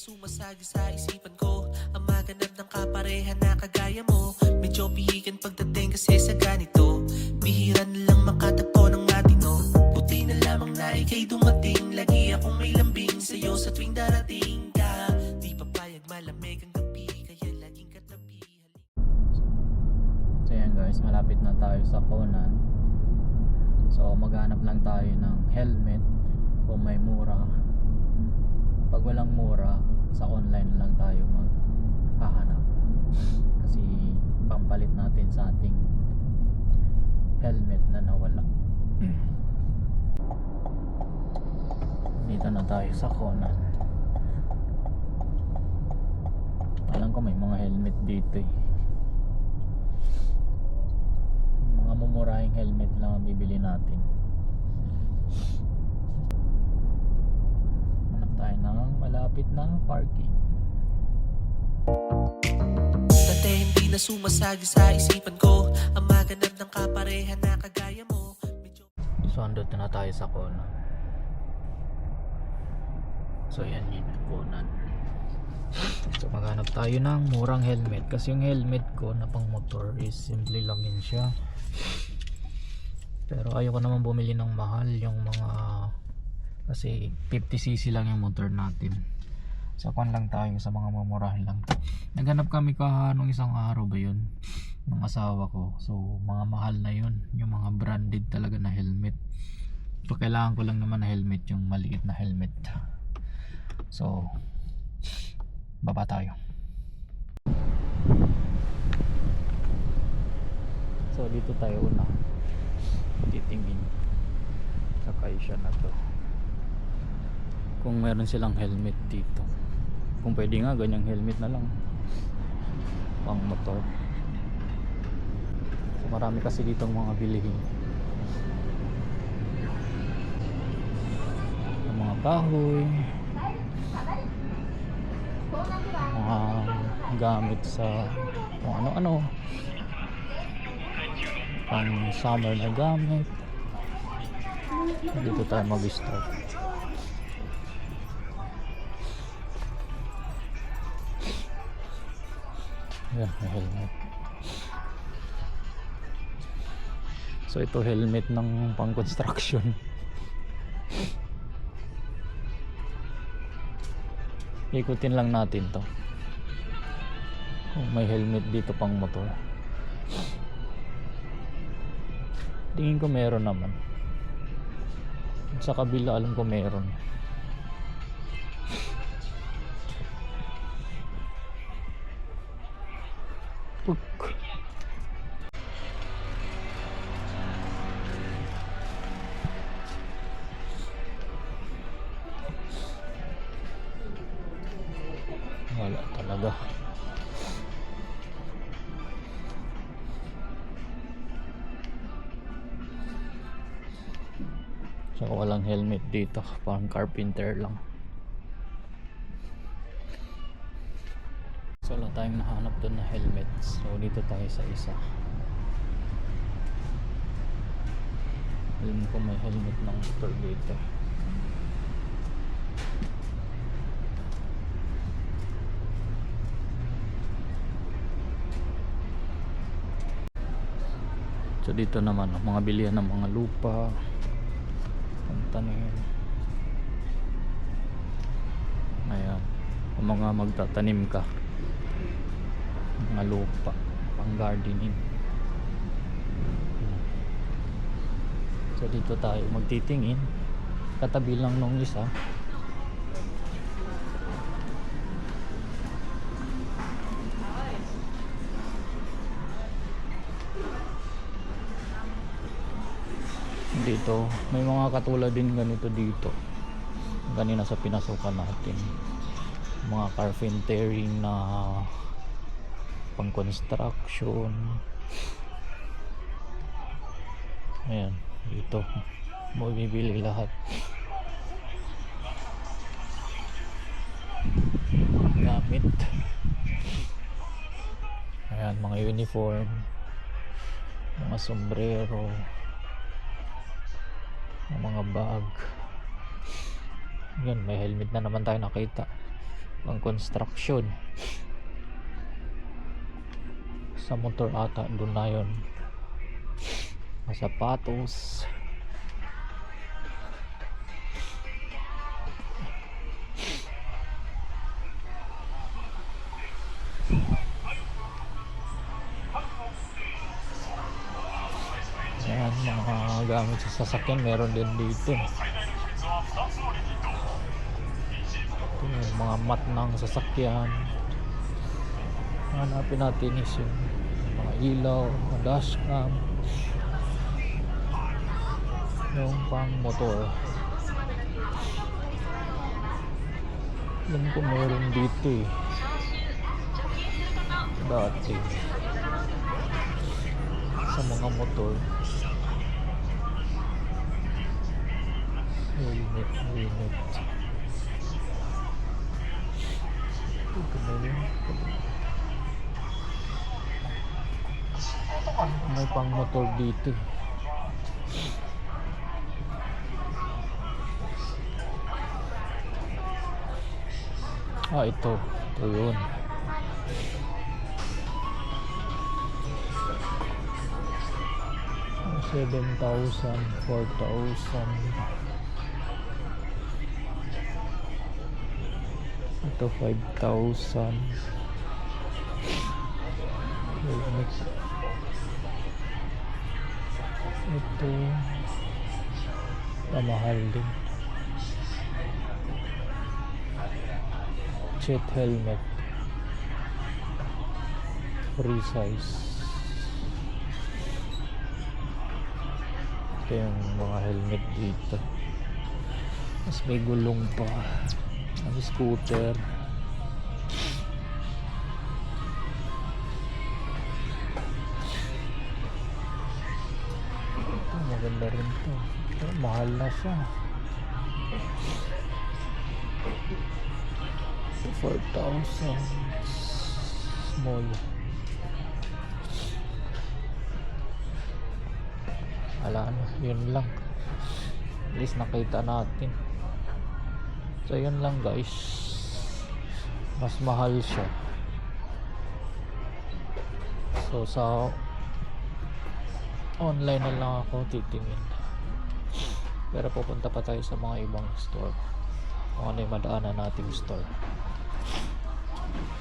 sumasagi sa isipan ko. Ang maganap ng kapareha na kagaya mo. Medyo pihigan pagdating kasi sa ganito. Bihira na lang makatagpo ng matino. Buti na lamang na ikay dumating. Lagi akong may lambing sa'yo sa tuwing darating ka. Di papayag malamig ang gabi Kaya laging katabi. So yan guys, malapit na tayo sa Conan. So maghanap lang tayo ng helmet kung may mura. Pag walang mura, sa online lang tayo maghahanap. Kasi pampalit natin sa ating helmet na nawala. Dito na tayo sa Conan. Alam ko may mga helmet dito eh. mga mumurahing helmet lang ang bibili natin tayo ng malapit na parking. Dati hindi na sumasagi sa isipan ko Ang maganap ng kapareha na kagaya mo Medyo so andun na tayo sa Conan so yan yun yung Conan so maghanap tayo ng murang helmet. Kasi yung helmet ko na pang motor is simple lang din siya. Pero ayoko naman bumili ng mahal yung mga kasi 50cc lang yung motor natin. Sa kwan lang tayo sa mga mamurahin lang naghanap kami kahanong isang araw ba yun? Ng asawa ko. So mga mahal na yun. Yung mga branded talaga na helmet. So kailangan ko lang naman na helmet yung maliit na helmet. So baba tayo. So dito tayo una. Titingin. Sa kaisya na to kung meron silang helmet dito. Kung pwede nga ganyang helmet na lang. Pang motor. So, marami kasi ditong mga bilihin. Yung mga kahoy. Mga gamit sa kung ano-ano. Pang summer na gamit. Dito tayo mag-start yan may helmet so ito helmet ng pang construction ikutin lang natin to. Kung may helmet dito pang motor. Tingin ko meron naman. Sa kabila alam ko meron talaga Tsaka walang helmet dito. Parang carpenter lang. So wala tayong nahanap doon na helmet so dito tayo sa isa. Alam ko may helmet ng motor dito So dito naman mga bilihan ng mga lupa, pagtanim. Ayan, kung mga magtatanim ka, mga lupa, pang gardening. So dito tayo magtitingin, katabi lang nung isa. Dito may mga katulad din ganito dito. Kanina sa pinasukan natin. Mga carpentering na pang construction ayan dito. Mo bibili lahat. Gamit. Ayan mga uniform. Mga sombrero ng mga bag. Yan may helmet na naman tayo nakita. Pang construction. Sa motor ata doon na yun. Sapatos sasakyan meron din dito. Ito yung mga mat ng sasakyan. Hanapin natin is yung mga ilaw, mga dashcam. Yung pang motor. Alam ko meron dito eh. Dati. Sa mga motor. Helmet, helmet. Ito na yun. May pang motor dito. eh. Ah, ito. Ito yun. Seven thousand, four thousand. Ito 5,000 Helmet Ito. Pamahal din. Jet helmet. Free size Ito yung mga helmet dito. Mas may gulong pa ang scooter. Ito maganda rin to. Ito, mahal na siya. 4,000 small. Wala na yun lang. At least nakita natin So yun lang guys. Mas mahal siya. So sa online na lang ako titingin. Pero pupunta pa tayo sa mga ibang store. Kung ano yung madaanan nating store.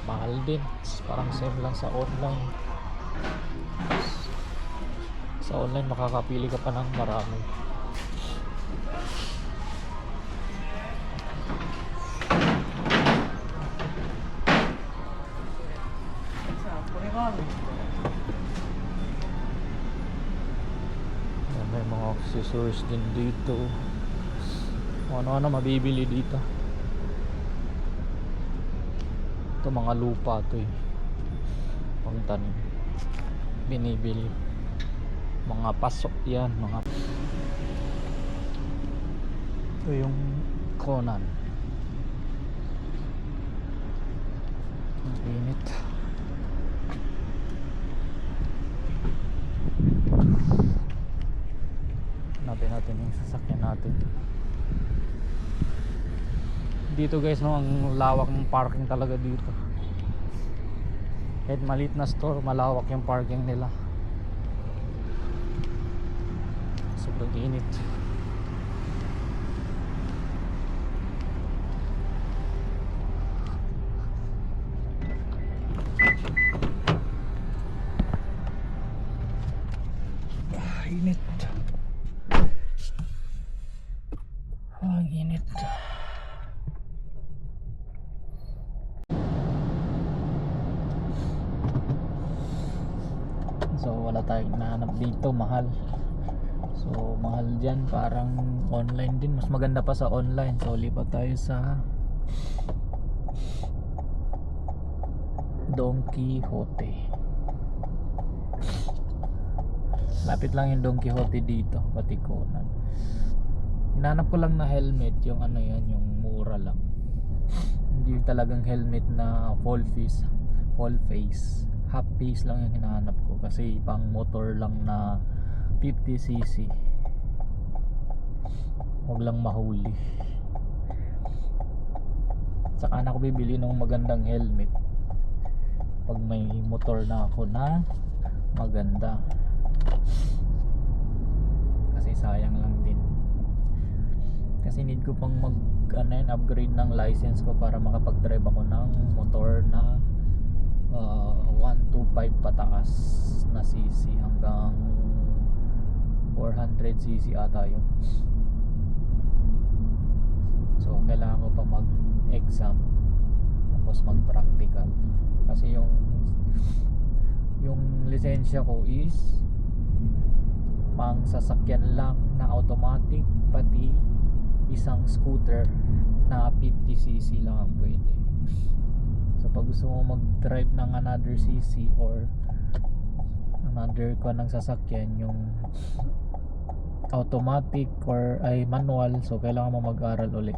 Mahal din. Parang same lang sa online. Sa online makakapili ka pa ng marami. Accessories din dito. Kung ano-ano mabibili dito. Ito mga lupa to eh. Pang tanim binibili. Mga pasok yan mga ito yung Conan. Ang init Hanapin natin yung sasakyan natin. Dito guys no, ang lawak ng parking talaga dito. Kahit maliit na store, malawak yung parking nila. Sobrang init. Ah, init. Ang init. So wala tayong nahanap dito, mahal. So mahal dyan, parang online din. Mas maganda pa sa online. So lipat tayo sa Don Quixote. Lapit lang yung Don Quixote dito, Batikonan. Hinanap ko lang na helmet, yung ano yan, yung mura lang. Hindi talagang helmet na full face, full face. Half face lang yung hinahanap ko kasi pang motor lang na 50cc. Huwag lang mahuli. Saka na ako bibili ng magandang helmet. Pag may motor na ako na maganda. Kasi sayang lang din. Kasi need ko pang mag ano yun, upgrade ng license ko para makapag-drive ako ng motor na uh, 125 pataas na cc hanggang 400 cc ata yun. So kailangan ko pa mag-exam tapos mag-practical kasi yung yung lisensya ko is pang sasakyan lang na automatic pati isang scooter na 50cc lang ang pwede so pag gusto mo mag-drive ng another cc or another ko ng sasakyan yung automatic or ay manual. So kailangan mo mag-aral uli.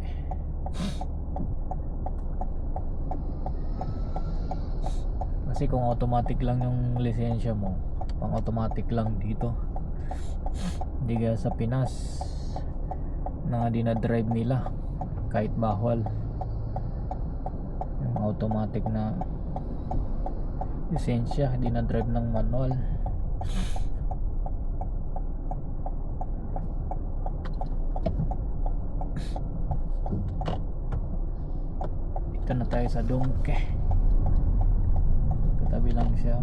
Kasi kung automatic lang yung lisensya mo pang automatic lang dito. Hindi kaya sa Pinas na dinadrive nila kahit bawal. Yung automatic na lisensya dinadrive ng manual dito na tayo sa Dongke. Katabi lang siya.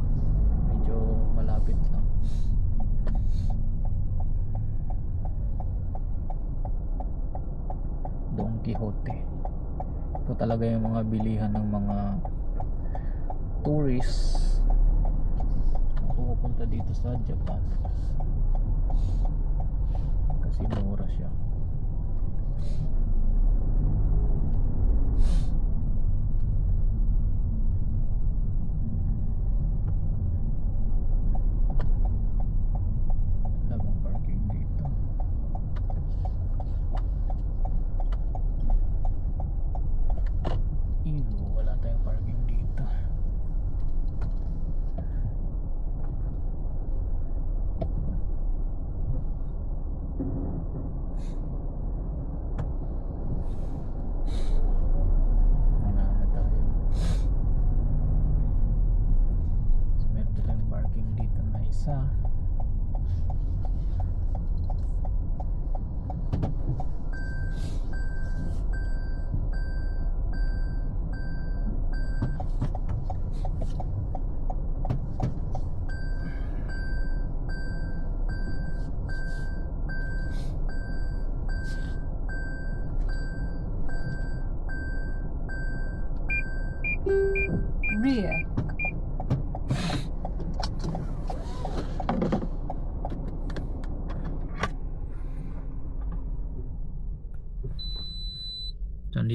Medyo malapit lang. Don Quixote. Ito talaga yung mga bilihan ng mga tourists na pumupunta dito sa Japan. Kasi mura siya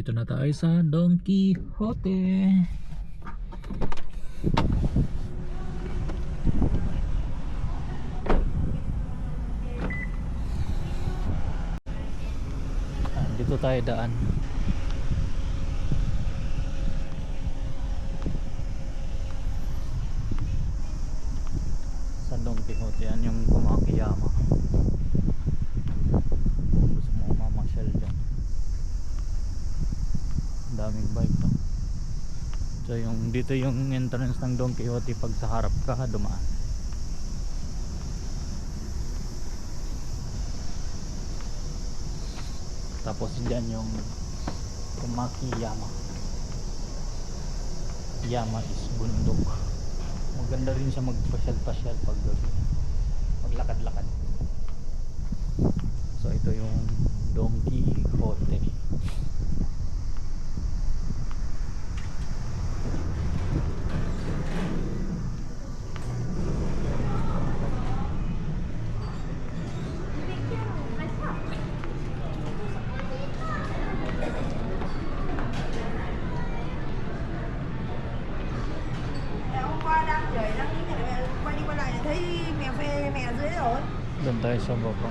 So, andito na tayo sa Don Quixote. Ah, dito tayo daan. Sa Don Quixote, yan yung kumakiyama. Gusto mo mamasyal dyan Ang daming bike to so yung dito yung entrance ng Don Quixote pag sa harap ka dumaan. Tapos dyan yung Kumaki Yama. Yama is bundok. Maganda rin siya magpasyal-pasyal pag gabi tayo sa baba.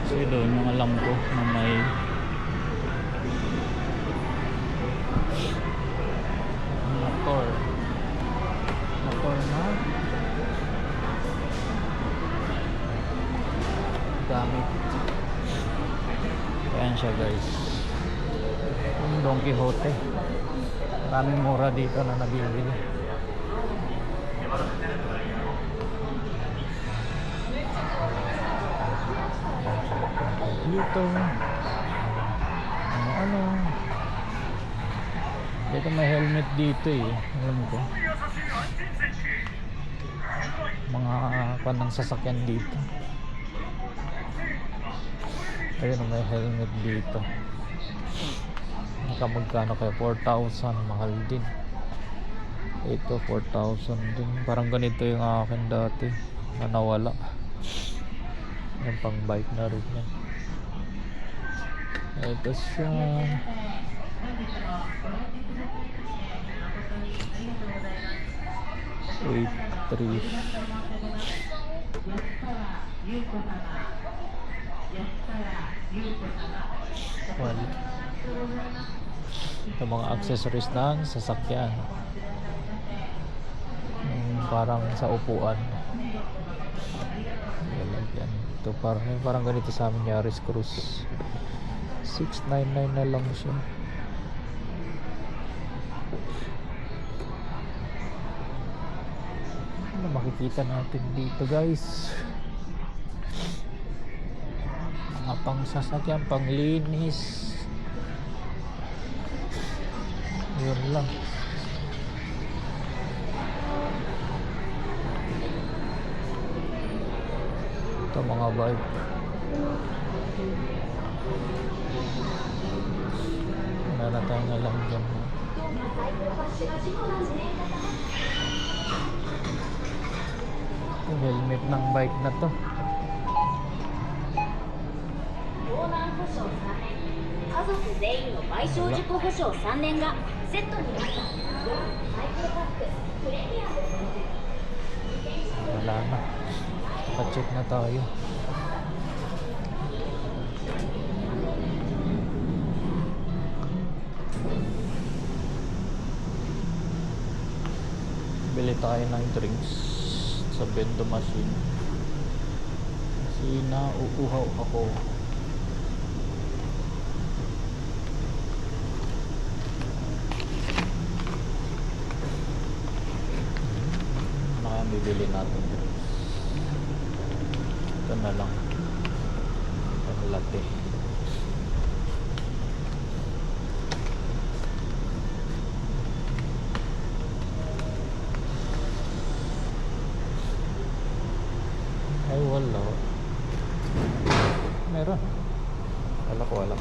Kasi doon yung alam ko na may motor. Motor na gamit. Ayan siya guys Don Quixote maraming mura dito na nabibili dito. Ano ano? Dito may helmet dito eh. Alam ko. Mga pan ng sasakyan dito. Ayun may helmet dito. Nakamagkano kayo? 4,000 mahal din. Ito 4,000 din. Parang ganito yung akin dati na nawala. Yung pang bike na rin yan ito siya eight three. Well, ito mga accessories ng sasakyan. Yung parang sa upuan. Ito parang, parang ganito sa amin Yaris Cruz 699 na lang siya. Ano makikita natin dito guys? Mga pang sasakyan panglinis. Yun lang. Ito mga bike wala na tayong alam dyan. Helmet ng bike na to. Wala na. Pacheck na tayo. Bili tayo ng drinks sa bendo machine. Kasi nauuhaw ako. Bibili natin drinks. Ito na lang. Ang latte ay wala wala ko wala.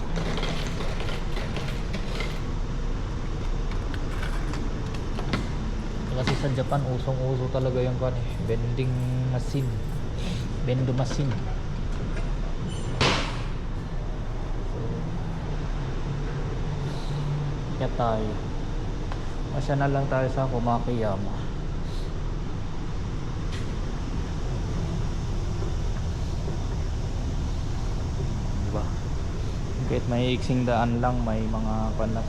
Kasi sa Japan usong uso talaga yung kan eh, vending machine. Vendo machine. Kaya tayo. Masya na lang tayo sa Kumakiyama kahit may iksing daan lang may mga panas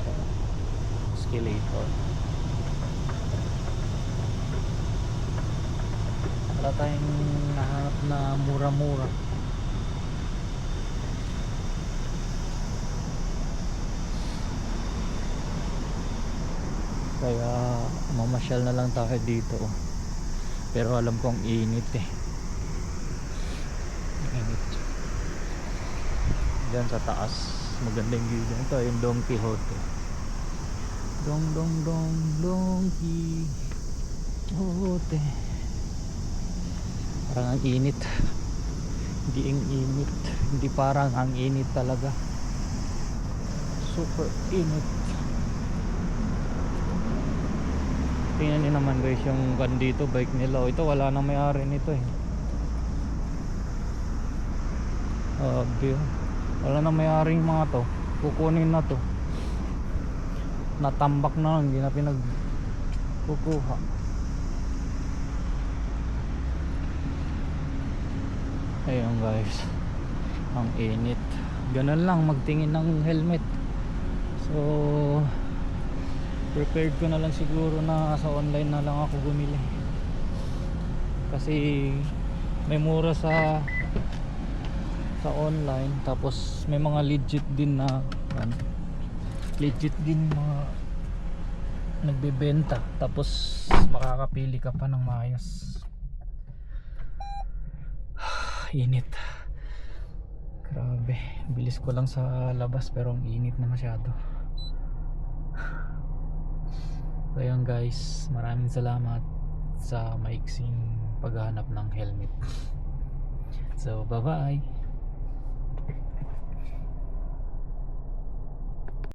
escalator. Wala tayong nahanap na mura-mura. Kaya mamasyal na lang tayo dito oh. pero alam kong init eh. Init dyan sa taas. Magandang view dyan. Ito yung Don Quixote. Dong dong dong Don Quixote. Parang ang init. Hindi ang init. Hindi parang ang init talaga. Super init. Tingnan nyo naman guys yung dito bike nila. Oh, ito wala nang may-ari nito eh. Sabi oh. Wala nang may-ari yung mga to. Kukunin na to. Natambak na lang hindi na pinag kukuha ayun guys. Ang init. Ganun lang magtingin ng helmet. So prepared ko na lang siguro na sa online na lang ako bumili. Kasi may mura sa sa online tapos may mga legit din na ano, legit din mga nagbebenta tapos makakapili ka pa ng maayos. Init. Grabe. Bilis ko lang sa labas pero ang init na masyado. So yan guys. Maraming salamat sa maiksing paghahanap ng helmet. So bye bye